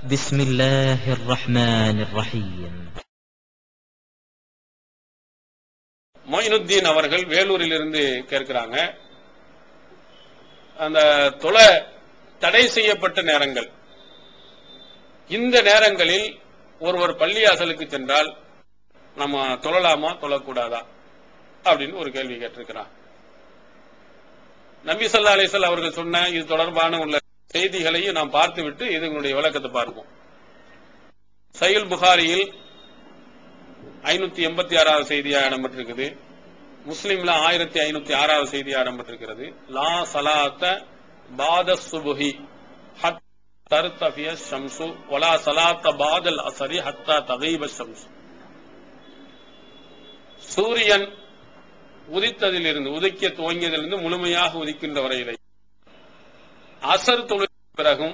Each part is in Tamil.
بسم الله الرحمن الرحيم மொயினுத்தீன் அவர்கள் வேலூரிலிருந்து கேட்கிறாங்க அந்த தொலை தடை செய்யப்பட்ட நேரங்கள் இந்த நேரங்களில் ஒருவர் பள்ளியாசலுக்கு சென்றால் நம்ம தொழலாமா தொழக்கூடாதா அப்படின்னு ஒரு கேள்வி கேட்டிருக்கிறான் நபி ஸல்லல்லாஹு அலைஹி வஸல்லம் அவர்கள் சொன்ன இது தொடர்பான உள்ள செய்திகளையும் நாம் பார்த்துவிட்டு இதனுடைய விளக்கத்தை பார்ப்போம். சையுல் புகாரியில் ஐநூத்தி எண்பத்தி ஆறாவது செய்தியாக இடம்பெற்றிருக்குது. முஸ்லீம்ல ஆயிரத்தி ஐநூத்தி ஆறாவது செய்தியாக இடம்பெற்றிருக்கிறது. லா சலாத்த பாத சுபுஹி ஹத் ஷம்சு ஒலா சலாத்த பாதல் அசரி ஹத்தா தகைப ஷம்சு. சூரியன் உதித்ததிலிருந்து உதிக்க துவங்கியதிலிருந்து முழுமையாக உதிக்கின்ற வரையிலே அசர் தொழுகை பிறகும்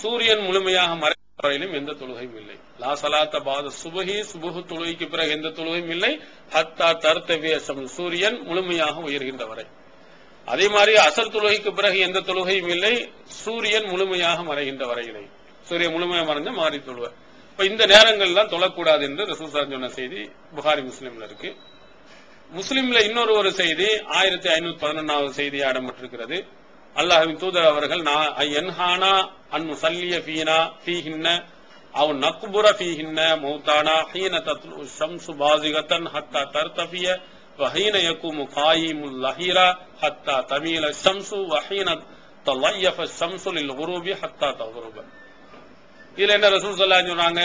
சூரியன் முழுமையாக மறைந்த வரையிலும் எந்த தொழுகையும் இல்லை. லா சலாத்த பாத சுபகி சுபுகு தொழுகைக்கு பிறகு எந்த தொழுகையும் இல்லை. ஹத்தா தர்த்தவியசம் சூரியன் முழுமையாக உயர்கின்ற வரை அதே மாதிரி அசர் தொழுகைக்கு பிறகு எந்த தொழுகையும் இல்லை. சூரியன் முழுமையாக மறைகின்ற வரையிலே சூரியன் முழுமையாக மறைஞ்ச மாறி தொழுவ இப்ப இந்த நேரங்கள்லாம் தொழக்கூடாது என்று ரசூசார் சொன்ன செய்தி புகாரி முஸ்லிம்ல இருக்கு. முஸ்லிம்ல இன்னொரு ஒரு செய்தி ஆயிரத்தி ஐநூத்தி பதினொன்னாவது செய்தி இடம்பெற்றிருக்கிறது அல்லாஹ்வின் தூதர் அவர்கள் நான் என்ஹானா அன் முசல்லிய ஃபீனா ஃபீஹின்ன அவ் நக்புர ஃபீஹின்ன மௌதானா ஹீன தத்லு ஷம்சு பாசிகத்தன் ஹத்தா தர்தஃபிய وحين يقوم قائم اللهيرة حتى تميل الشمس وحين تضيف الشمس للغروب حتى تغرب இதுல என்ன ரசூல் ஸல்லல்லாஹு அலைஹி சொன்னாங்க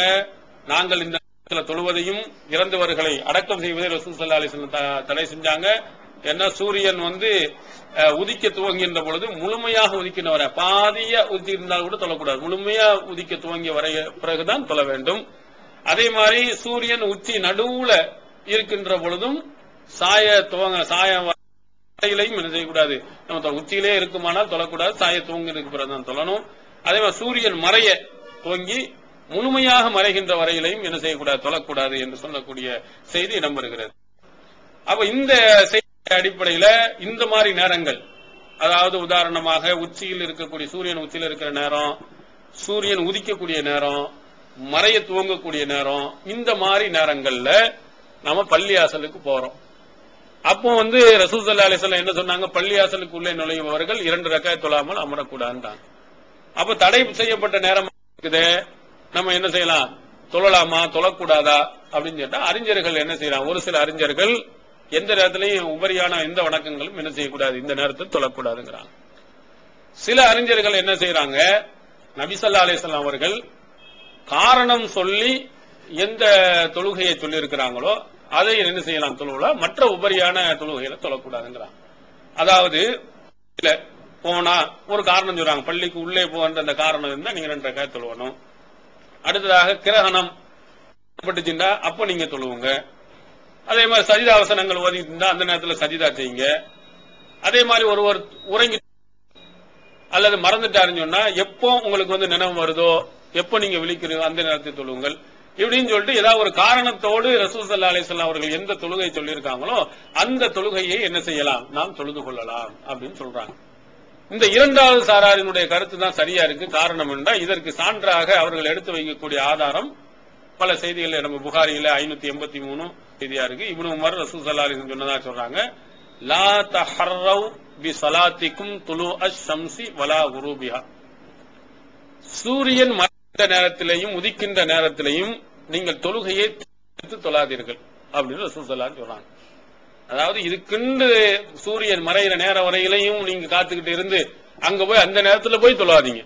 நாங்கள் இந்த நேரத்துல தொழுவதையும் இறந்தவர்களை அடக்கம் செய்வதை ரசூல் ஸல்லல்லாஹு அலைஹி வஸல்லம் த- தடை செஞ்சாங்க ஏன்னா சூரியன் வந்து உதிக்க துவங்குகின்ற பொழுது முழுமையாக உதிக்கின்ற வரை பாதிய உதித்து இருந்தால் கூட தொல்லக்கூடாது. முழுமையா உதிக்க துவங்கிய வரைய பிறகுதான் தொல்ல வேண்டும். அதே மாதிரி சூரியன் உச்சி நடுவுல இருக்கின்ற பொழுதும் சாய துவங்க சாய வரையிலையும் என்ன செய்யக்கூடாது? நம்ம உச்சியிலே இருக்குமானால் தொல்லக்கூடாது சாய துவங்கினதுக்கு பிறகுதான் தொல்லணும். அதே மாதிரி சூரியன் மறைய துவங்கி முழுமையாக மறைகின்ற வரையிலையும் என்ன செய்யக்கூடாது? தொழக்கூடாது என்று சொல்லக்கூடிய செய்தி இடம்பெறுகிறது. அப்ப இந்த அடிப்படையில இந்த மாதிரி நேரங்கள். அதாவது உதாரணமாக உச்சியில் இருக்கக்கூடிய சூரியன் உச்சியில் இருக்கிற நேரம் சூரியன் உதிக்கக்கூடிய நேரம் மறைய துவங்கக்கூடிய நேரம் இந்த மாதிரி நேரங்கள்ல நம்ம பள்ளியாசலுக்கு போறோம். அப்போ வந்து ரசூல் சல்லா என்ன சொன்னாங்க? பள்ளியாசலுக்கு உள்ளே நுழைபவர்கள் இரண்டு ரக்காய் தொழாமல் அமரக்கூடாதுன்றாங்க. அப்ப தடை செய்யப்பட்ட நேரம் இருக்குது. நம்ம என்ன செய்யலாம்? தொழலாமா? தொழக்கூடாதா? அப்படின்னு கேட்டா அறிஞர்கள் என்ன செய்யலாம்? ஒரு சில அறிஞர்கள் எந்த நேரத்திலையும் உபரியான எந்த வணக்கங்களும் என்ன செய்யக்கூடாது? இந்த நேரத்தில் தொழக்கூடாதுங்கிறாங்க. சில அறிஞர்கள் என்ன செய்யறாங்க நபிசல்லா அலிஸ்லாம் அவர்கள் காரணம் சொல்லி எந்த தொழுகையை சொல்லி இருக்கிறாங்களோ அதை என்ன செய்யலாம்? தொழுவலாம் மற்ற உபரியான தொழுகைகளை தொழக்கூடாதுங்கிறாங்க. அதாவது இல்ல போனா ஒரு காரணம் சொல்றாங்க. பள்ளிக்கு உள்ளே போன்ற அந்த காரணம் இருந்தா நீங்க ரெண்டு ரக்காய் தொழுவணும். அடுத்ததாக கிரகணம் பட்டுச்சுண்டா அப்ப நீங்க தொழுவுங்க. அதே மாதிரி சஜிதா வசனங்கள் ஓதிட்டு இருந்தா அந்த நேரத்துல சஜிதா செய்யுங்க அதே மாதிரி ஒருவர் உறங்கி அல்லது மறந்துட்டாருன்னு சொன்னா எப்போ உங்களுக்கு வந்து நினைவு வருதோ எப்போ நீங்க விழிக்கிறீங்க அந்த நேரத்தை தொழுங்கள். இப்படின்னு சொல்லிட்டு ஏதாவது ஒரு காரணத்தோடு ரசூல் சல்லா அலிஸ்லாம் அவர்கள் எந்த தொழுகை சொல்லியிருக்காங்களோ அந்த தொழுகையை என்ன செய்யலாம்? நாம் தொழுது கொள்ளலாம் அப்படின்னு சொல்றாங்க. இந்த இரண்டாவது சாராரினுடைய கருத்து தான் சரியா இருக்கு. காரணம் என்றால் இதற்கு சான்றாக அவர்கள் எடுத்து வைக்கக்கூடிய ஆதாரம் பல செய்திகள் நம்ம புகாரியில ஐநூத்தி எண்பத்தி மூணு செய்தியா இருக்கு? இவனு உமர் ரசூல் சல்லா அலிசன் சொன்னதா சொல்றாங்க லா தஹர்ரவ் பி சலாத்திக்கும் துலு அஷ் அஷம்சி வலா உருபியா சூரியன் மறைந்த நேரத்திலையும் உதிக்கின்ற நேரத்திலையும் நீங்கள் தொழுகையை தொழாதீர்கள் அப்படின்னு ரசூல் ஸல்லல்லாஹு சொல்றாங்க. அதாவது இதுக்குண்டு சூரியன் மறைகிற நேரம் வரையிலையும் நீங்க காத்துக்கிட்டு இருந்து அங்க போய் அந்த நேரத்துல போய் தொழாதீங்க.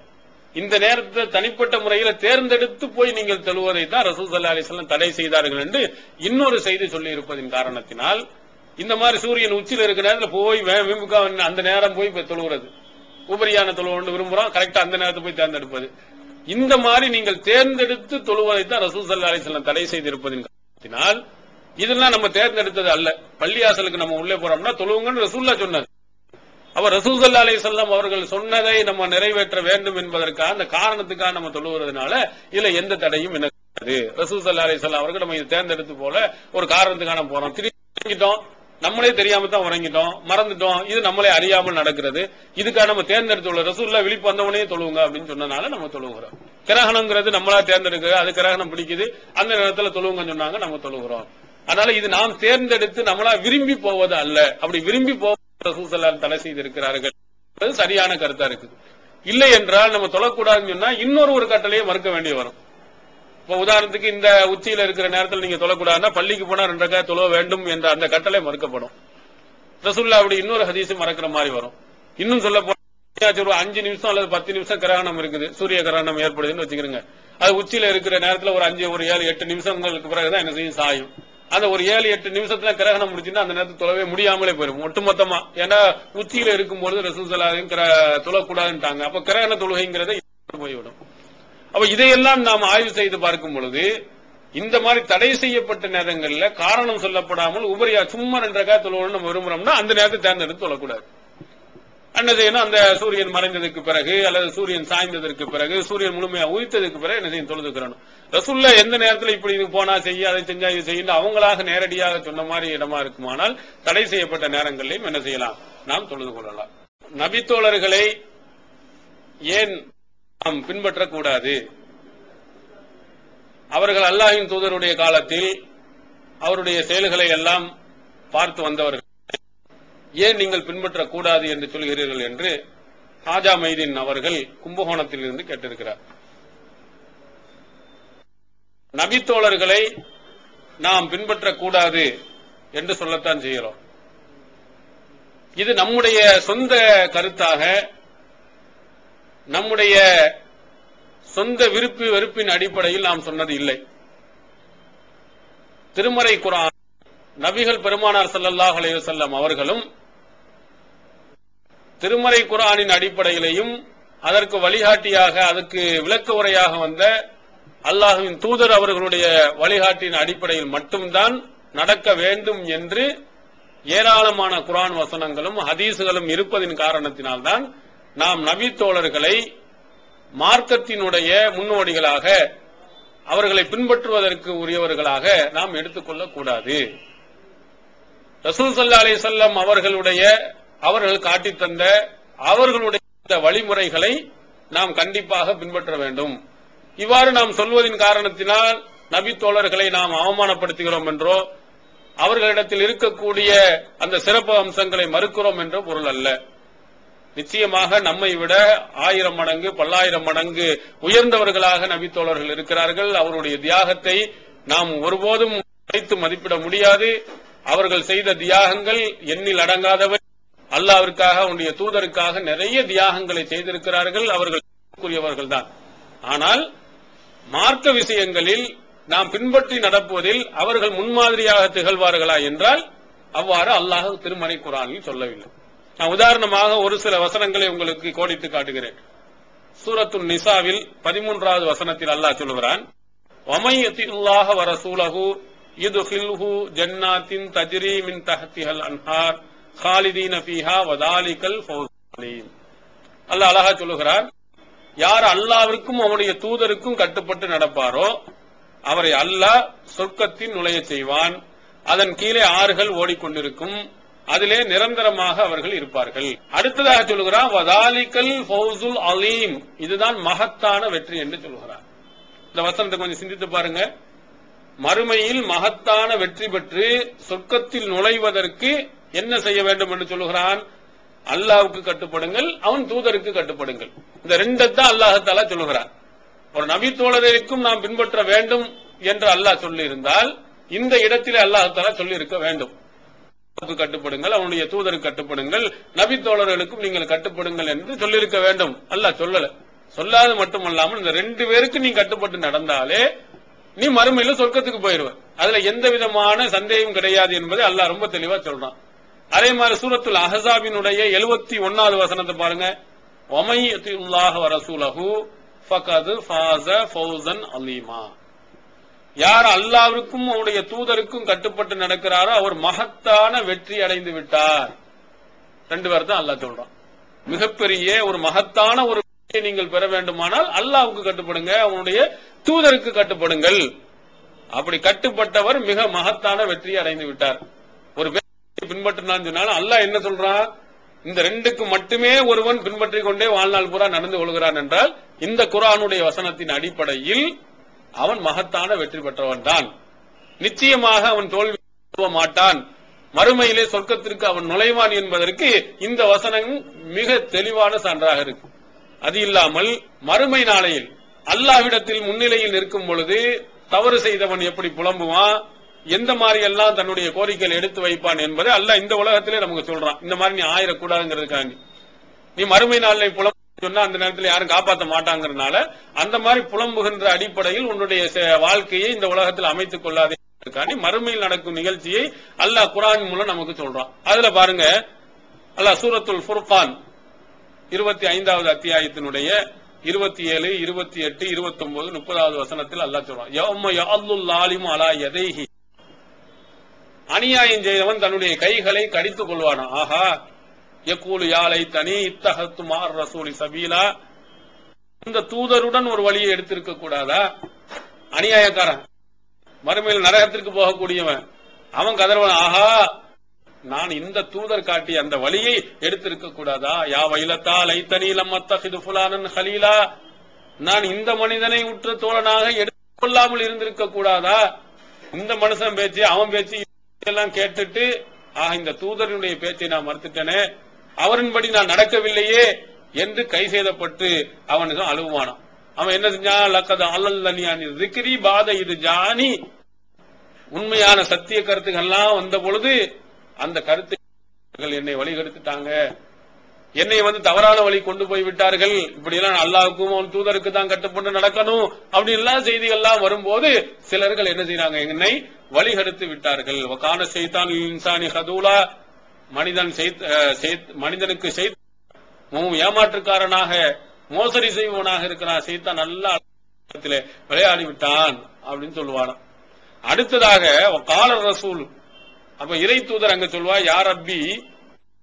இந்த நேரத்தை தனிப்பட்ட முறையில தேர்ந்தெடுத்து போய் நீங்கள் தொழுவதை தான் ரசூல் சல்லா அலிஸ்லாம் தடை செய்தார்கள் என்று இன்னொரு செய்தி சொல்லி இருப்பதின் காரணத்தினால் இந்த மாதிரி சூரியன் உச்சியில் இருக்கிற நேரத்துல போய் வே- அந்த நேரம் போய் இப்ப தொழுகிறது உபரியான தொழுவோன்னு விரும்புறோம். கரெக்டா அந்த நேரத்தை போய் தேர்ந்தெடுப்பது. இந்த மாதிரி நீங்கள் தேர்ந்தெடுத்து தொழுவதை தான் ரசூல் சல்லா அலிஸ்லாம் தடை செய்திருப்பதின் காரணத்தினால் இதெல்லாம் நம்ம தேர்ந்தெடுத்தது அல்ல. பள்ளியாசலுக்கு நம்ம உள்ளே போறோம்னா தொழுவுங்கன்னு ரசூல்லா சொன்னது அவர் ரசூசல்லா அலி சொல்லம் அவர்கள் சொன்னதை நம்ம நிறைவேற்ற வேண்டும் என்பதற்காக அந்த காரணத்துக்காக நம்ம சொல்லுவதனால இதுல எந்த தடையும் எனக்கு ரசூசல்லா அலி சொல்லம் அவர்கள் நம்ம இதை தேர்ந்தெடுத்து போல ஒரு காரணத்துக்காக நம்ம போறோம். திரும்பிட்டோம் நம்மளே தெரியாம தான் உறங்கிட்டோம். மறந்துட்டோம். இது நம்மளே அறியாமல் நடக்கிறது. இதுக்காக நம்ம தேர்ந்தெடுத்துள்ள ரசூல்லா விழிப்பு வந்தவனே தொழுவுங்க அப்படின்னு சொன்னனால நம்ம தொழுகிறோம் கிரகணங்கிறது நம்மளா தேர்ந்தெடுக்கிறது அது கிரகணம் பிடிக்குது. அந்த நேரத்துல தொழுவுங்கன்னு சொன்னாங்க நம்ம தொழுகிறோம் அதனால இது நாம் தேர்ந்தெடுத்து நம்மளா விரும்பி போவது அல்ல. அப்படி விரும்பி போவது ரசூசல்லாம் தடை செய்திருக்கிறார்கள். சரியான கருத்தா இருக்குது. இல்லை என்றால் நம்ம தொழக்கூடாதுன்னு சொன்னா இன்னொரு ஒரு கட்டளையை மறுக்க வேண்டி வரும். இப்ப உதாரணத்துக்கு இந்த உச்சியில இருக்கிற நேரத்தில் நீங்க தொழக்கூடாதுன்னா பள்ளிக்கு போனா ரெண்டு தொழ வேண்டும் என்ற அந்த கட்டளை மறுக்கப்படும். ரசுல்லா அப்படி இன்னொரு ஹதீஸ் மறக்கிற மாதிரி வரும். இன்னும் சொல்ல போனா ஒரு அஞ்சு நிமிஷம் அல்லது பத்து நிமிஷம் கிரகணம் இருக்குது. சூரிய கிரகணம் ஏற்படுதுன்னு வச்சுக்கிறோங்க. அது உச்சியில இருக்கிற நேரத்துல ஒரு அஞ்சு ஒரு ஏழு எட்டு நிமிஷங்களுக்கு பிறகுதான் என்ன செய்யும்? சாயும். அந்த ஒரு ஏழு எட்டு நிமிஷத்துல கிரகணம் முடிச்சுன்னா அந்த நேரத்தில் தொலைவே முடியாமலே போயிடும் ஒட்டுமொத்தமா. ஏன்னா உச்சியில இருக்கும்போது ரசூசலாதையும் தொழக்கூடாதுன்ட்டாங்க. அப்ப கிரகண தொழுகைங்கிறத போய்விடும் அப்ப இதையெல்லாம் நாம் ஆய்வு செய்து பார்க்கும் பொழுது இந்த மாதிரி தடை செய்யப்பட்ட நேரங்கள்ல காரணம் சொல்லப்படாமல் உபரியா சும்மா ரெண்டு ரகா தொழுவணும் நம்ம விரும்புறோம்னா அந்த நேரத்தை தேர்ந்தெடுத்து தொழக்கூடாது. என்ன செய்யணும் அந்த சூரியன் மறைந்ததுக்கு பிறகு அல்லது சூரியன் சாய்ந்ததற்கு பிறகு சூரியன் முழுமையா உயிர்த்ததுக்கு பிறகு என்ன செய்யும் தொழுதுக்கிறணும். ரசுல்ல எந்த நேரத்துல இப்படி இது போனா செய்ய அதை செஞ்சா இது செய்யும் அவங்களாக நேரடியாக சொன்ன மாதிரி இடமா இருக்குமானால் தடை செய்யப்பட்ட நேரங்களிலும் என்ன செய்யலாம் நாம் தொழுது கொள்ளலாம். நபித்தோழர்களை ஏன் நாம் பின்பற்றக்கூடாது? அவர்கள் அல்லாஹின் தூதருடைய காலத்தில் அவருடைய செயல்களை எல்லாம் பார்த்து வந்தவர்கள். ஏன் நீங்கள் பின்பற்றக்கூடாது என்று சொல்கிறீர்கள் என்று ஹாஜா மைதீன் அவர்கள் கும்பகோணத்தில் இருந்து கேட்டிருக்கிறார். நபித்தோழர்களை நாம் பின்பற்றக்கூடாது என்று சொல்லத்தான் செய்கிறோம். இது நம்முடைய சொந்த கருத்தாக நம்முடைய சொந்த விருப்பு வெறுப்பின் அடிப்படையில் நாம் சொன்னது இல்லை. திருமறை குரான் நபிகள் பெருமானார் ஸல்லல்லாஹு அலைஹி அவர்களும் திருமறை குரானின் அடிப்படையிலையும் அதற்கு வழிகாட்டியாக அதற்கு விளக்க உரையாக வந்த அல்லாஹுவின் தூதர் அவர்களுடைய வழிகாட்டியின் அடிப்படையில் மட்டும்தான் நடக்க வேண்டும் என்று ஏராளமான குரான் வசனங்களும் ஹதீசுகளும் இருப்பதின் காரணத்தினால்தான் நாம் நபி தோழர்களை மார்க்கத்தினுடைய முன்னோடிகளாக அவர்களை பின்பற்றுவதற்கு உரியவர்களாக நாம் எடுத்துக்கொள்ளக்கூடாது. கூடாது ரசூல் சல்லா அலி சொல்லம் அவர்களுடைய அவர்கள் காட்டித் தந்த அவர்களுடைய வழிமுறைகளை நாம் கண்டிப்பாக பின்பற்ற வேண்டும். இவ்வாறு நாம் சொல்வதின் காரணத்தினால் நபி தோழர்களை நாம் அவமானப்படுத்துகிறோம் என்றோ அவர்களிடத்தில் இருக்கக்கூடிய அந்த சிறப்பு அம்சங்களை மறுக்கிறோம் என்ற பொருள் அல்ல. நிச்சயமாக நம்மை விட ஆயிரம் மடங்கு பல்லாயிரம் மடங்கு உயர்ந்தவர்களாக நபி தோழர்கள் இருக்கிறார்கள். அவருடைய தியாகத்தை நாம் ஒருபோதும் அழைத்து மதிப்பிட முடியாது. அவர்கள் செய்த தியாகங்கள் எண்ணில் அடங்காதவை. அல்லாவிற்காக அவனுடைய தூதருக்காக நிறைய தியாகங்களை செய்திருக்கிறார்கள். அவர்கள் தான் ஆனால் மார்க்க விஷயங்களில் நாம் பின்பற்றி நடப்பதில் அவர்கள் முன்மாதிரியாக திகழ்வார்களா என்றால் அவ்வாறு அல்லாஹ் திருமறை குரானில் சொல்லவில்லை. நான் உதாரணமாக ஒரு சில வசனங்களை உங்களுக்கு கோடிட்டு காட்டுகிறேன். சூரத்து நிசாவில் பதிமூன்றாவது வசனத்தில் அல்லாஹ் சொல்லுகிறான் வர வரசூலஹு யுதுஹில்ஹு ஜன்னாத்தின் தஜ்ரி மின் தஹ்திஹல் அன்ஹார் காலிதீன ஃபீஹா வதாலிகல் ஃபௌஸ் அல்லாஹ் அழகா சொல்லுகிறார் யார் அல்லாவிற்கும் அவனுடைய தூதருக்கும் கட்டுப்பட்டு நடப்பாரோ அவரை அல்லாஹ் சொர்க்கத்தின் நுழைய செய்வான். அதன் கீழே ஆறுகள் ஓடிக்கொண்டிருக்கும் அதிலே நிரந்தரமாக அவர்கள் இருப்பார்கள். அடுத்ததாக சொல்லுகிறான் வதாலிக்கல் ஃபௌசுல் அலீம். இதுதான் மகத்தான வெற்றி என்று சொல்லுகிறார் இந்த வசனத்தை கொஞ்சம் சிந்தித்து பாருங்க. மறுமையில் மகத்தான வெற்றி பெற்று சொர்க்கத்தில் நுழைவதற்கு என்ன செய்ய வேண்டும் என்று சொல்லுகிறான்? அல்லாவுக்கு கட்டுப்படுங்கள் அவன் தூதருக்கு கட்டுப்படுங்கள். இந்த ரெண்டத்தான் அல்லாஹத்தாலா சொல்லுகிறான். ஒரு நபி தோழருக்கும் நாம் பின்பற்ற வேண்டும் என்று அல்லாஹ் சொல்லி இருந்தால் இந்த இடத்திலே அல்லாஹத்தாலா சொல்லி இருக்க வேண்டும். கட்டுப்படுங்கள் அவனுடைய தூதருக்கு கட்டுப்படுங்கள் நபி தோழர்களுக்கும் நீங்கள் கட்டுப்படுங்கள் என்று சொல்லியிருக்க வேண்டும். அல்லாஹ் சொல்லல. சொல்லாது மட்டுமல்லாமல் இந்த ரெண்டு பேருக்கு நீ கட்டுப்பட்டு நடந்தாலே நீ மறுமையில சொர்க்கத்துக்கு போயிருவ. அதுல எந்த விதமான சந்தேகம் கிடையாது என்பதை அல்லாஹ் ரொம்ப தெளிவா சொல்றான். அதே மாதிரி சூரத்துல் அஹசாபினுடைய எழுபத்தி ஒன்னாவது வசனத்தை பாருங்க. ஒமையுல்லாஹ வரசூலஹு ஃபகது ஃபாஸ ஃபௌசன் அலீமா. யார் அல்லாவிற்கும் அவருடைய தூதருக்கும் கட்டுப்பட்டு நடக்கிறாரோ அவர் மகத்தான வெற்றி அடைந்து விட்டார். ரெண்டு பேர் தான் அல்லாஹ் சொல்றான். மிகப்பெரிய ஒரு மகத்தான ஒரு நீங்கள் பெற வேண்டுமானால் அல்லாவுக்கு கட்டுப்படுங்க. அவனுடைய தூதருக்கு கட்டுப்படுங்கள். அப்படி கட்டுப்பட்டவர் மிக மகத்தான வெற்றியை அடைந்து விட்டார். ஒரு பின்பற்றினான்னு சொன்னாலும் அல்லாஹ் என்ன சொல்றான் இந்த ரெண்டுக்கு மட்டுமே ஒருவன் பின்பற்றிக் கொண்டே வாழ்நாள் பூரா நடந்து கொள்கிறான் என்றால் இந்த குரானுடைய வசனத்தின் அடிப்படையில் அவன் மகத்தான வெற்றி பெற்றவன் தான். நிச்சயமாக அவன் தோல்வி மாட்டான். மறுமையிலே சொர்க்கத்திற்கு அவன் நுழைவான் என்பதற்கு இந்த வசனம் மிக தெளிவான சான்றாக இருக்கு. அது இல்லாமல் மறுமை நாளையில் அல்லாவிடத்தில் முன்னிலையில் நிற்கும் பொழுது தவறு செய்தவன் எப்படி புலம்புவான்? எந்த மாதிரி எல்லாம் தன்னுடைய கோரிக்கைகள் எடுத்து வைப்பான் என்பதை அல்லாஹ் இந்த உலகத்திலே நமக்கு சொல்றான். இந்த மாதிரி நீ ஆயிரக்கூடாதுங்கிறதுக்காண்டி. நீ மறுமை நாளில் புலம் சொன்னா அந்த நேரத்தில் யாரும் காப்பாற்ற மாட்டாங்கிறனால அந்த மாதிரி புலம்புகின்ற அடிப்படையில் உன்னுடைய வாழ்க்கையை இந்த உலகத்தில் அமைத்துக் கொள்ளாதே மறுமையில் நடக்கும் நிகழ்ச்சியை அல்லாஹ் குரான் மூலம் நமக்கு சொல்றான். அதுல பாருங்க அல்லாஹ் சூரத்துல் ஃபுர்கான் இருபத்தி ஐந்தாவது அத்தியாயத்தினுடைய இருபத்தி ஏழு இருபத்தி எட்டு இருபத்தி ஒன்பது முப்பதாவது வசனத்தில் அல்லாஹ் சொல்றான். அலா யதைஹி. அநியாயம் செய்தவன் தன்னுடைய கைகளை கடித்துக் கொள்வானா? ஆஹா. எக்கூலு யாழை தனி இத்தகத்து மார் ரசூலி சபீலா. இந்த தூதருடன் ஒரு வழியை எடுத்திருக்க கூடாதா? அநியாயக்காரன். மறுமையில் நரகத்திற்கு போகக்கூடியவன். அவன் கதறவன். ஆஹா. நான் இந்த தூதர் காட்டிய அந்த வழியை எடுத்திருக்க கூடாதா? யா வைலத்தா லைத்தனி லம்மத்தஹிது புலானன் ஹலீலா. நான் இந்த மனிதனை உற்ற தோழனாக எடுத்துக்கொள்ளாமல் இருந்திருக்க கூடாதா? இந்த மனுஷன் பேச்சு அவன் பேச்சு எல்லாம் கேட்டுட்டு ஆஹ் இந்த தூதரினுடைய பேச்சை நான் மறுத்துட்டேனே. அவரின்படி நான் நடக்கவில்லையே என்று கை செய்தப்பட்டு அவனுக்கு அழுவானான் அவன் என்ன செஞ்சான் லக்கத அல்லல்லனியானி ரிக்ரி பாத இது ஜானி. உண்மையான சத்திய கருத்துக்கள்லாம் வந்த பொழுது அந்த கருத்து என்னை வழிகெடுத்துட்டாங்க. என்னை வந்து தவறான வழி கொண்டு போய் விட்டார்கள். இப்படி எல்லாம் அல்லாவுக்கும் அவன் தூதருக்கு தான் கட்டுப்பட்டு நடக்கணும் அப்படி எல்லாம் செய்திகள்லாம் வரும்போது சிலர்கள் என்ன செய்யறாங்க என்னை வழிகெடுத்து விட்டார்கள். வகான செய்தான் இன்சானி ஹதூலா மனிதன் மனிதனுக்கு செய்த ஏமாற்றுக்காரனாக மோசடி செய்வனாக இருக்கிறான். செய்தான் நல்லா விளையாடி விட்டான் அப்படின்னு சொல்லுவானாம். அடுத்ததாக கால ரசூல் அப்ப இறை தூதர் அங்க சொல்வா யார் அப்பி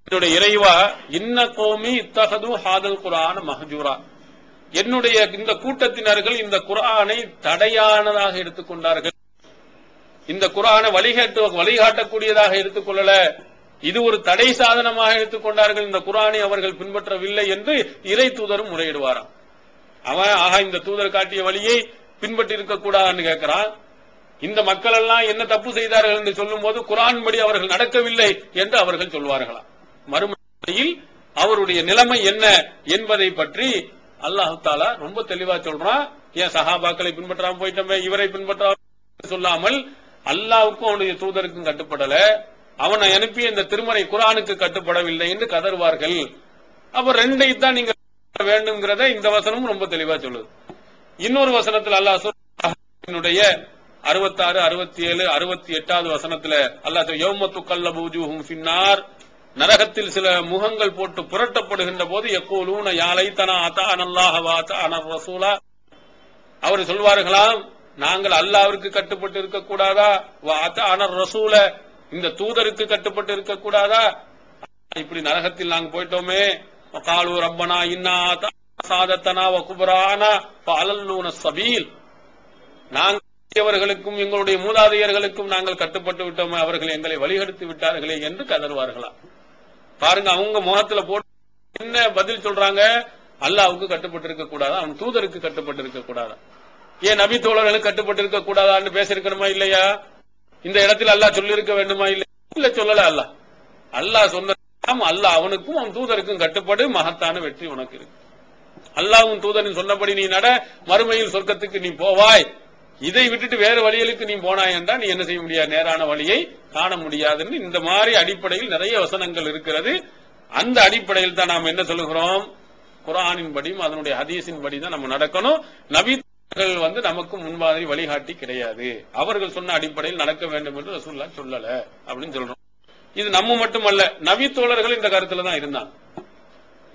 என்னுடைய இறைவா இன்ன கோமி இத்தகது ஹாதல் குரான் மஹஜூரா. என்னுடைய இந்த கூட்டத்தினர்கள் இந்த குரானை தடையானதாக எடுத்துக்கொண்டார்கள் இந்த குரானை வழிகாட்டு வழிகாட்டக்கூடியதாக எடுத்துக்கொள்ளல இது ஒரு தடை சாதனமாக எடுத்துக்கொண்டார்கள் இந்த குரானை அவர்கள் பின்பற்றவில்லை என்று இறை தூதரும் முறையிடுவாராம். அவன் ஆக இந்த தூதர் காட்டிய வழியை பின்பற்றி இருக்கக்கூடாதுன்னு கேட்கிறான் இந்த மக்கள் எல்லாம் என்ன தப்பு செய்தார்கள் என்று சொல்லும் போது குரான் படி அவர்கள் நடக்கவில்லை என்று அவர்கள் சொல்வார்களாம் மறுமையில் அவருடைய நிலைமை என்ன என்பதை பற்றி அல்லாஹு தாலா ரொம்ப தெளிவா சொல்றான். ஏன் சஹாபாக்களை பின்பற்றாம போயிட்டோமே இவரை பின்பற்றாம சொல்லாமல் அல்லாவுக்கும் அவனுடைய தூதருக்கும் கட்டுப்படல. அவனை அனுப்பிய இந்த திருமறை குரானுக்கு கட்டுப்படவில்லை என்று கதறுவார்கள். அப்ப ரெண்டை தான் நீங்க வேண்டும்ங்கிறத இந்த வசனமும் ரொம்ப தெளிவா சொல்லுது. இன்னொரு வசனத்தில் அல்லாஹ் என்னுடைய அறுபத்தாறு அறுபத்தி ஏழு அறுபத்தி எட்டாவது வசனத்துல அல்லாஹ் யௌமத்து கல்லபூஜுஹும் சின்னார் நரகத்தில் சில முகங்கள் போட்டு புரட்டப்படுகின்ற போது எக்கோலூன யாலை தனா அத்தா அனல்லாஹ வாத்தா அனர் ரசூலா. அவர் சொல்வார்களாம் நாங்கள் அல்லாவிற்கு கட்டுப்பட்டு இருக்க கூடாதா? வாத்தா அனர் ரசூல. இந்த தூதருக்கு கட்டுப்பட்டு இருக்க கூடாதா? இப்படி நரகத்தில் நாங்க போயிட்டோமே. காலு ரப்பனா இன்னா சாதத்தனா வகுபரானா அலல்லூன சபீல். நாங்கள் எங்களுடைய மூதாதையர்களுக்கும் நாங்கள் கட்டுப்பட்டு விட்டோமே அவர்கள் எங்களை வழிகெடுத்து விட்டார்களே என்று கதறுவார்களா? பாருங்க அவங்க முகத்துல போட்டு என்ன பதில் சொல்றாங்க? அல்லாவுக்கு கட்டுப்பட்டு இருக்க கூடாதா? அவன் தூதருக்கு கட்டுப்பட்டு இருக்க கூடாதா? ஏன் நபி தோழர்களுக்கு கட்டுப்பட்டு இருக்க கூடாதான்னு பேசிருக்கணுமா இல்லையா? இந்த இடத்தில் அல்லாஹ் சொல்லியிருக்க வேண்டுமா இல்ல இல்ல சொல்லல அல்லாஹ். அல்லாஹ் சொன்ன அல்லாஹ் அவனுக்கும் அவன் தூதருக்கும் கட்டுப்படு மகத்தான வெற்றி உனக்கு இருக்கு. அல்லாஹ்வும் தூதரின் சொன்னபடி நீ நட மறுமையில் சொர்க்கத்துக்கு நீ போவாய். இதை விட்டுட்டு வேறு வழிகளுக்கு நீ போனாய் என்றால் நீ என்ன செய்ய முடியாது? நேரான வழியை காண முடியாதுன்னு இந்த மாதிரி அடிப்படையில் நிறைய வசனங்கள் இருக்கிறது. அந்த அடிப்படையில் தான் நாம் என்ன சொல்லுகிறோம்? குரானின் படியும் அதனுடைய ஹதீஸின் படி தான் நம்ம நடக்கணும். நபி வந்து நமக்கு முன்மாதிரி வழிகாட்டி கிடையாது. அவர்கள் சொன்ன அடிப்படையில் நடக்க வேண்டும் என்று ரசூல்லா சொல்லல அப்படின்னு சொல்றோம். இது நம்ம மட்டுமல்ல நபி தோழர்கள் இந்த கருத்துல தான் இருந்தாங்க.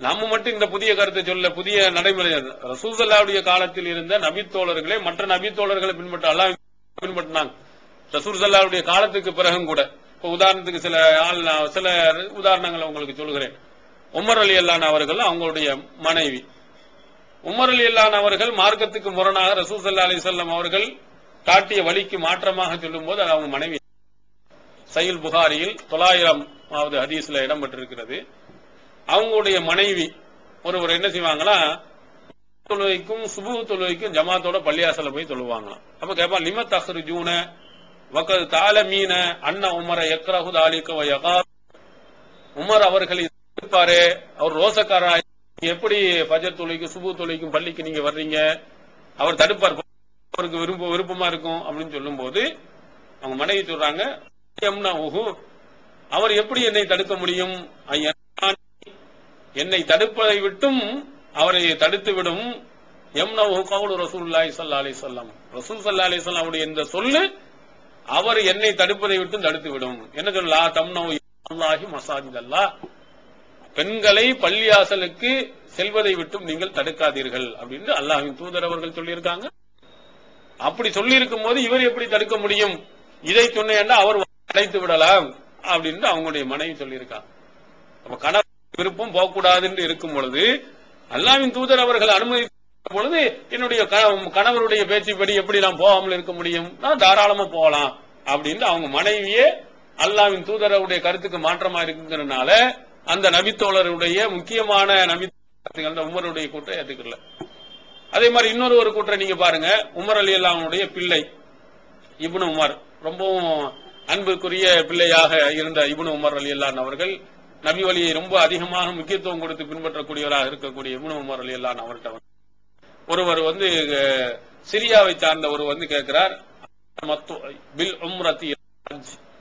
நம்ம மட்டும் இந்த புதிய கருத்தை சொல்ல புதிய நடைமுறை ரசூசல்லாவுடைய காலத்தில் இருந்த நபித்தோழர்களே மற்ற நபித்தோழர்களை பின்பற்ற அல்லாஹ் பின்பற்றினாங்க. ரசூசல்லாவுடைய காலத்துக்கு பிறகும் கூட இப்ப உதாரணத்துக்கு சில ஆள் சில உதாரணங்களை உங்களுக்கு சொல்லுகிறேன். உமர் அலி அல்லான் அவர்கள் அவங்களுடைய மனைவி. உமர் அலி அல்லான் அவர்கள் மார்க்கத்துக்கு முரணாக ரசூசல்லா அலி சொல்லம் அவர்கள் காட்டிய வழிக்கு மாற்றமாக சொல்லும் போது அது அவங்க மனைவி. சயில் புகாரியில் தொள்ளாயிரம் ஆவது ஹதீஸ்ல இடம்பெற்றிருக்கிறது. அவங்களுடைய மனைவி ஒருவர் என்ன செய்வாங்களா தொழுவைக்கும் சுபு தொழுவைக்கும் ஜமாத்தோட பள்ளியாசல போய் தொழுவாங்களாம். அப்ப கேட்பான் லிம தஹ்ரு ஜூன வக்கது தால மீன அண்ணா உமர எக்ரஹு தாலிக்க யகா? உமர் அவர்கள் இருப்பாரு அவர் ரோசக்காரா எப்படி பஜர் தொழுகைக்கும் சுபு தொழுகைக்கும் பள்ளிக்கு நீங்க வர்றீங்க? அவர் தடுப்பார். அவருக்கு விரும்ப விருப்பமா இருக்கும் அப்படின்னு சொல்லும்போது அவங்க மனைவி சொல்றாங்க அவர் எப்படி என்னை தடுக்க முடியும்? ஐயா என்னை தடுப்பதை விட்டும் அவரை தடுத்து விடும் எம்னா கவுல் ரசூல்லாய் சல்லா அலி ரசூல் சல்லா அலி அவருடைய இந்த சொல்லு அவர் என்னை தடுப்பதை விட்டும் தடுத்து விடும் என்ன சொல்லா தம்னோ அல்லாஹி மசாஜித் அல்லா பெண்களை பள்ளியாசலுக்கு செல்வதை விட்டும் நீங்கள் தடுக்காதீர்கள் அப்படின்னு அல்லாஹின் தூதர் அவர்கள் சொல்லியிருக்காங்க. அப்படி சொல்லி இருக்கும் போது இவர் எப்படி தடுக்க முடியும்? இதை சொன்னேன்னா அவர் அடைத்து விடலாம் அப்படின்னு அவங்களுடைய மனைவி சொல்லியிருக்காங்க அப்ப கணவர் விருப்பம் போகக்கூடாதுன்னு இருக்கும் பொழுது அல்லாவின் தூதர் அவர்கள் அனுமதி பொழுது என்னுடைய கணவருடைய பேச்சுப்படி எப்படி நான் போகாமல் இருக்க முடியும்? நான் தாராளமா போகலாம். அப்படின்னு அவங்க மனைவியே அல்லாவின் தூதரவுடைய கருத்துக்கு மாற்றமா இருக்குங்கிறனால அந்த நபித்தோழருடைய முக்கியமான நபி உமருடைய கூட்டம் ஏத்துக்கல அதே மாதிரி இன்னொரு ஒரு கூட்டம் நீங்க பாருங்க. உமர் அலி அல்லாவுடைய பிள்ளை இப்னு உமர். ரொம்பவும் அன்புக்குரிய பிள்ளையாக இருந்த இப்னு உமர் அலி அல்லான் அவர்கள் நபி வழியை ரொம்ப அதிகமாக முக்கியத்துவம் கொடுத்து பின்பற்றக்கூடியவராக இருக்கக்கூடிய இப்னு உமர் அலி அல்லான் அவர்கிட்ட வந்து ஒருவர் வந்து சிரியாவை சார்ந்த ஒரு வந்து கேட்கிறார் தமத்து பில் உம்ரத்தி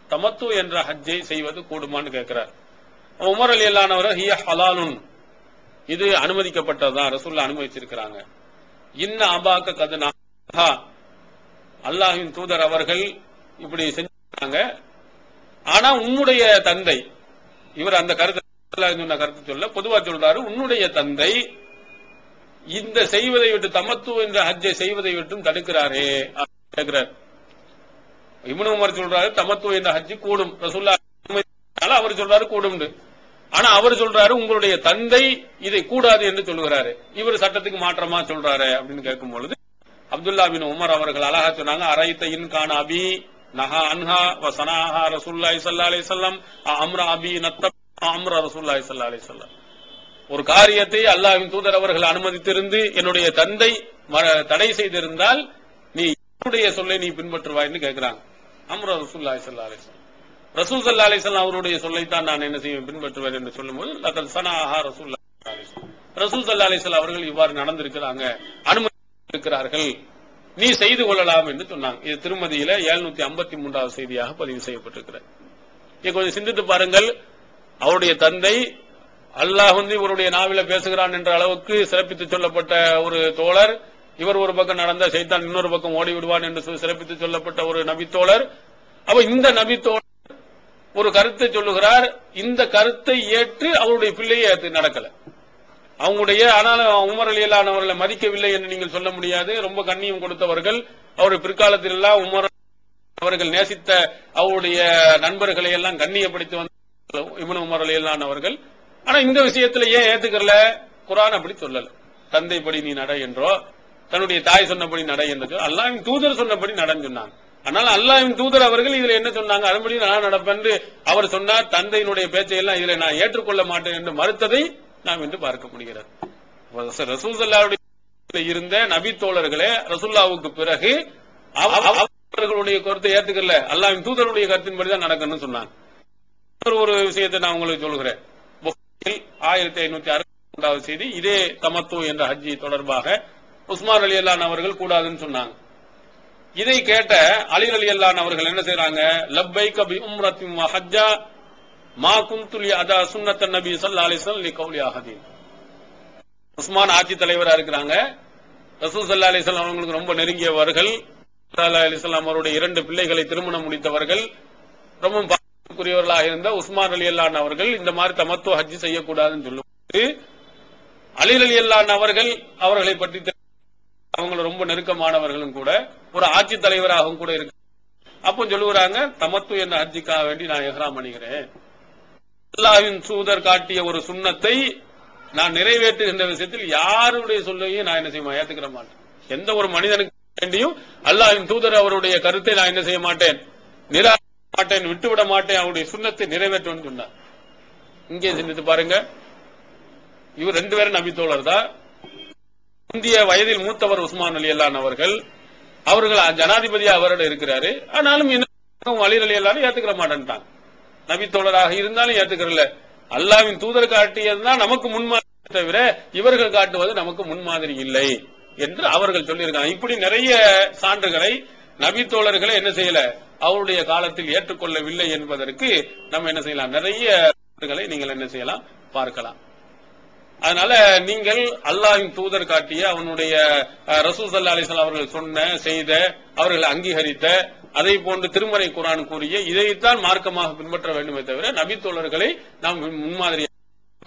தமத்து என்ற ஹஜ்ஜை செய்வது கூடுமான்னு கேட்கிறார். உமர் அலி அல்லானவர் ஹிய ஹலாலுன். இது அனுமதிக்கப்பட்டதுதான் ரசூல்ல அனுமதிச்சிருக்கிறாங்க. இன்ன அபாக்க கதனா அல்லாஹின் தூதர் அவர்கள் இப்படி செஞ்சாங்க ஆனா உன்னுடைய தந்தை இவர் அந்த கருத்து சொன்ன கருத்து சொல்ல பொதுவா சொல்றாரு உன்னுடைய தந்தை இந்த செய்வதை விட்டு தமத்து என்ற ஹஜ்ஜை செய்வதை விட்டும் தடுக்கிறாரே கேட்கிறார். இப்னு உமர் சொல்றாரு தமத்துவ என்ற ஹஜ்ஜி கூடும். ரசுல்லா அவர் சொல்றாரு கூடும் ஆனா அவர் சொல்றாரு உங்களுடைய தந்தை இதை கூடாது என்று சொல்லுகிறாரு. இவர் சட்டத்துக்கு மாற்றமா சொல்றாரு அப்படின்னு கேட்கும் பொழுது அப்துல்லா பின் உமர் அவர்கள் அழகா சொன்னாங்க அரைத்த இன் அபி நஹா அன்ஹா வ சனாஹா ரசூலுல்லாஹி ஸல்லல்லாஹு அலைஹி வஸல்லம் அம்ர அபி நத்த அம்ரா ரசூல்லாய் சல்லா அலி சொல்லம் ஒரு காரியத்தை அல்லாவின் தூதர் அவர்கள் அனுமதித்திருந்து என்னுடைய தந்தை தடை செய்திருந்தால் நீ என்னுடைய சொல்லை நீ பின்பற்றுவாய்ன்னு கேட்கிறாங்க. அம்ரா ரசூல்லாய் சல்லா அலி சொல்லம் ரசூல் சல்லா அலி சொல்லம் அவருடைய சொல்லைத்தான் நான் என்ன செய்வேன் பின்பற்றுவேன் என்று சொல்லும்போது லக்கத் சனாஹா ரசூல் ரசூல் சல்லா அலிஸ்லாம் அவர்கள் இவ்வாறு நடந்திருக்கிறாங்க அனுமதி இருக்கிறார்கள் நீ செய்து கொள்ளலாம் என்று சொன்னாங்க. இது திருமதியில 753 ஐம்பத்தி மூன்றாவது செய்தியாக பதிவு செய்யப்பட்டிருக்கிறது. இங்க கொஞ்சம் சிந்தித்து பாருங்கள். அவருடைய தந்தை அல்லாஹ் வந்து இவருடைய நாவில பேசுகிறான் என்ற அளவுக்கு சிறப்பித்து சொல்லப்பட்ட ஒரு தோழர். இவர் ஒரு பக்கம் நடந்த செய்தான் இன்னொரு பக்கம் ஓடி விடுவான் என்று சிறப்பித்து சொல்லப்பட்ட ஒரு நபித்தோழர். அப்ப இந்த நபித்தோழர் ஒரு கருத்தை சொல்லுகிறார். இந்த கருத்தை ஏற்று அவருடைய பிள்ளையை ஏத்து நடக்கல. அவங்களுடைய ஆனாலும் உமர் அலியல்லான் அவர்களை மதிக்கவில்லை என்று நீங்கள் சொல்ல முடியாது. ரொம்ப கண்ணியம் கொடுத்தவர்கள். அவருடைய பிற்காலத்தில் எல்லாம் உமர் அவர்கள் நேசித்த அவருடைய நண்பர்களை எல்லாம் கண்ணியப்படுத்தி வந்த இப்னு உமர் அலியல்லான் அவர்கள். ஆனா இந்த விஷயத்துல ஏன் ஏத்துக்கல குரான் அப்படி சொல்லல. தந்தைப்படி நீ நட என்றோ தன்னுடைய தாய் சொன்னபடி நட என்றோ அல்லாவின் தூதர் சொன்னபடி நடன்னு சொன்னாங்க. ஆனால் அல்லாஹ்வின் தூதர் அவர்கள் இதுல என்ன சொன்னாங்க? அதன்படி நான் நடப்பேன் என்று அவர் சொன்னார். தந்தையினுடைய பேச்சை எல்லாம் இதுல நான் ஏற்றுக்கொள்ள மாட்டேன் என்று மறுத்ததை நாம் இன்று பார்க்க முடிகிறது ரசூசல்லாவுடைய இருந்த நபி தோழர்களே ரசூல்லாவுக்கு பிறகு அவர்களுடைய கருத்தை ஏத்துக்கல. அல்லாவின் தூதருடைய கருத்தின்படி தான் நடக்கணும்னு சொன்னாங்க. ஒரு விஷயத்தை நான் உங்களுக்கு சொல்கிறேன் ஆயிரத்தி ஐநூத்தி அறுபத்தி செய்தி இதே தமத்து என்ற ஹஜ்ஜி தொடர்பாக உஸ்மான் அலி அல்லான் அவர்கள் கூடாதுன்னு சொன்னாங்க. இதை கேட்ட அலி அலி அல்லான் அவர்கள் என்ன செய்யறாங்க லப்பை கபி உம்ரத்தின் ஹஜ்ஜா மா குந்துலி அதா சுன்னத்த நபி ஸல்லல்லாஹு அலைஹி வஸல்லம் லி கௌலி உஸ்மான் ஆட்சி தலைவரா இருக்கிறாங்க. ரசூல் ஸல்லல்லாஹு அலைஹி அவங்களுக்கு ரொம்ப நெருங்கியவர்கள். ஸல்லல்லாஹு அலைஹி அவருடைய இரண்டு பிள்ளைகளை திருமணம் முடித்தவர்கள். ரொம்ப பாசத்துக்குரியவர்களாக இருந்த உஸ்மான் அலி அல்லான் அவர்கள் இந்த மாதிரி தமத்துவ ஹஜ்ஜி செய்யக்கூடாதுன்னு சொல்லும்போது அலி அலி அல்லான் அவர்கள் அவர்களை பற்றி தெரி- அவங்க ரொம்ப நெருக்கமானவர்களும் கூட ஒரு ஆட்சி தலைவராகவும் கூட இருக்கு அப்போ சொல்லுகிறாங்க தமத்து என்ற ஹஜ்ஜிக்காக வேண்டி நான் எஹ்ராம் பண்ணிக்கிறேன் அல்லாவின் தூதர் காட்டிய ஒரு சுண்ணத்தை நான் நிறைவேற்றுகின்ற விஷயத்தில் யாருடைய சொல்லையும் நான் என்ன செய்ய ஏத்துக்கிற மாட்டேன். எந்த ஒரு மனிதனுக்கு வேண்டியும் அல்லாவின் தூதர் அவருடைய கருத்தை நான் என்ன செய்ய மாட்டேன்? நிராகரிக்க மாட்டேன் விட்டுவிட மாட்டேன். அவருடைய சுண்ணத்தை நிறைவேற்றும் சொன்னார். இங்கே சிந்தித்து பாருங்க. இவர் ரெண்டு பேரும் நபி தோழர் தான். இந்திய வயதில் மூத்தவர் உஸ்மான் அலி அல்லான் அவர்கள். அவர்கள் ஜனாதிபதியா அவரோட இருக்கிறாரு. ஆனாலும் இன்னும் அலி அலி அல்லான்னு ஏத்துக்கிற மாட்டேன்ட்டாங்க. நபித்தோழராக இருந்தாலும் ஏற்றுக்கிறல அல்லாவின் தூதர் காட்டியதுதான் நமக்கு முன்மாதிரி தவிர இவர்கள் காட்டுவது நமக்கு முன்மாதிரி இல்லை என்று அவர்கள் சொல்லியிருக்காங்க. இப்படி நிறைய சான்றுகளை நபித்தோழர்களை என்ன செய்யல? அவருடைய காலத்தில் ஏற்றுக்கொள்ளவில்லை என்பதற்கு நம்ம என்ன செய்யலாம்? நிறைய சான்றுகளை நீங்கள் என்ன செய்யலாம்? பார்க்கலாம். அதனால நீங்கள் அல்லாஹ்வின் தூதர் காட்டிய அவனுடைய அஹ், சல்லா அவர்கள் சொன்ன செய்த அவர்கள் அங்கீகரித்த அதை போன்று திருமறை குரான் கூறிய இதைத்தான் மார்க்கமாக பின்பற்ற வேண்டுமே தவிர நபித்தோழர்களை நாம் முன்மாதிரி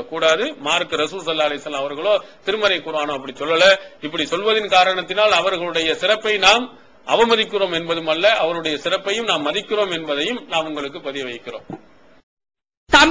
கூடாது. மார்க் ரசூல் சல்லா அலிஸ்லாம் அவர்களோ திருமறை குரானோ அப்படி சொல்லல. இப்படி சொல்வதின் காரணத்தினால் அவர்களுடைய சிறப்பை நாம் அவமதிக்கிறோம் என்பதும் அல்ல அவருடைய சிறப்பையும் நாம் மதிக்கிறோம் என்பதையும் நாம் உங்களுக்கு பதிய வைக்கிறோம்.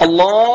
Allah.